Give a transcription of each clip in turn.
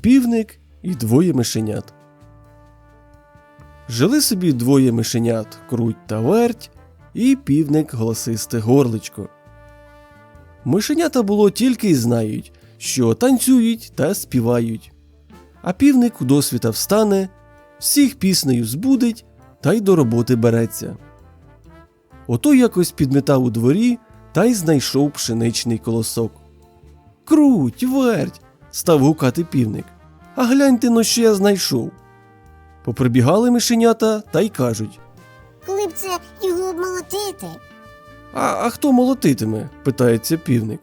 Півник і двоє мишенят. Жили собі двоє мишенят круть та верть, і півник голосисте горличко. Мишенята було тільки й знають, що танцюють та співають. А півник у досвіта встане, всіх піснею збудить та й до роботи береться. Ото якось підметав у дворі та й знайшов пшеничний колосок. Круть, верть, став гукати півник. А гляньте но що я знайшов. Поприбігали мишенята та й кажуть: Коли б це його обмолотити? А, а хто молотитиме? питається півник.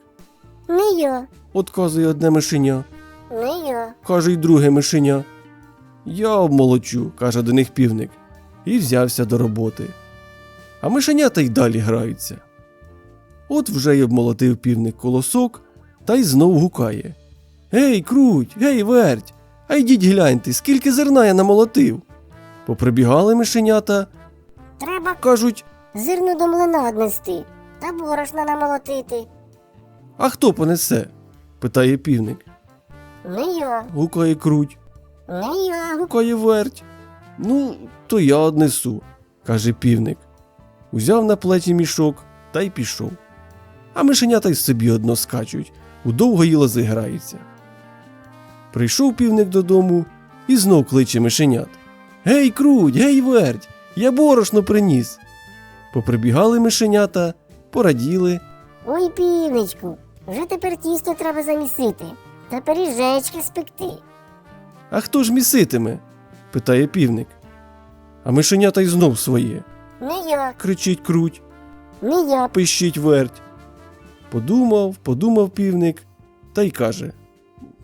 Не я, Отказує одне мишеня, не я. каже й друге мишеня. Я обмолочу, каже до них півник, і взявся до роботи. А мишенята й далі граються. От вже й обмолотив півник колосок та й знов гукає. Гей, круть, гей, верть, а йдіть гляньте, скільки зерна я намолотив. Поприбігали мишенята, Треба кажуть, зерно до млина однести та борошна намолотити. а хто понесе? питає півник. Не я, Гукає круть. не я. гукає верть. Ну, то я однесу, каже півник. Узяв на плечі мішок та й пішов. А мишенята й собі одно скачуть, у довгої лози граються. Прийшов півник додому і знов кличе мишенят. Гей, круть, гей, верть, я борошно приніс. Поприбігали мишенята, пораділи, Ой, півничку, вже тепер тісто треба замісити та пиріжечки спекти. а хто ж міситиме? питає півник. А мишенята й знов своє. Не я, Кричить круть. не я. пищить верть. Подумав, подумав півник та й каже: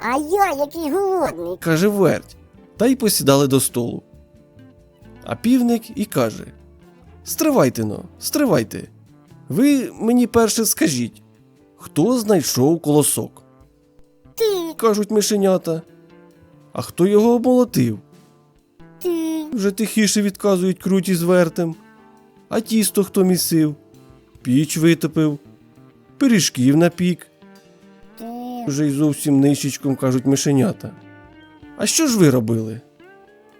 А я який голодний. каже верть, та й посідали до столу. А півник і каже: Стривайте но, стривайте. Ви мені перше скажіть, хто знайшов колосок? Ти, кажуть мишенята. А хто його обмолотив? ти, Вже тихіше відказують круті з вертем. А тісто хто місив? Піч витопив, пиріжків напік. Вже й зовсім нищечком кажуть мишенята. А що ж ви робили?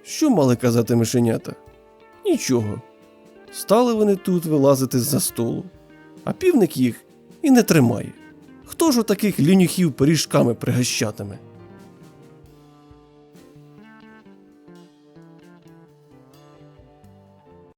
Що мали казати мишенята? Нічого. Стали вони тут вилазити з-за столу, а півник їх і не тримає. Хто ж таких лінюхів пиріжками пригощатиме?